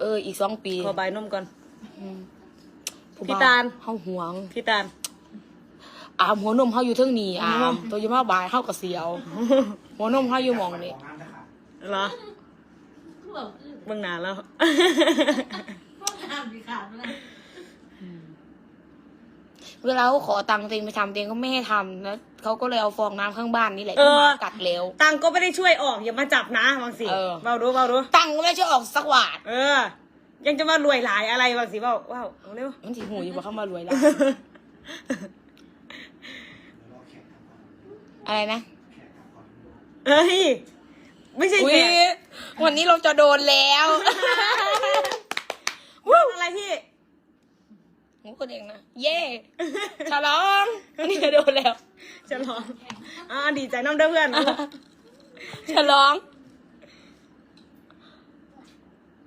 เอออีกสองปีขอบายนมก่อนมพี่ตาล เฮาห่วง พี่ตาล อามหัวนมเฮาอยู่เทิงนี้อามตัวอยามาบายเฮาก็เสียว หัวนมเฮาอยู่หมองนี่เหรอคือแบบคือเบิ่งหนาแล้วพวกงานดีขาดเลย เวลาเขาขอตังค์ตัวเองไปทำตัวเองก็ไม่ให้ทำแล้วเขาก็เลยเอาฟองน้ำข้างบ้านนี่แหละเออที่มากัดแล้วตังก็ไม่ได้ช่วยออกอย่ามาจับนะบางสิเออ เบาดูเบาดูตังค์ก็ไม่ช่วยออกสักบาทเออ ยังจะมารวยหลายอะไรบางสิเบาว้าวเอาเร็ว มันสิหูอยู่ว่าเขามารวยแล้ว อะไรนะเฮ้ย ไม่ใช่อุ้แขยกวันนี้เราจะโดนแล้ววู้อะไรพี่ หูคนเองนะ เย่ฉลองวันนี้จะโดนแล้วจะลองอ่าดีใจน้ำเด้อเพื่อน ฉลอง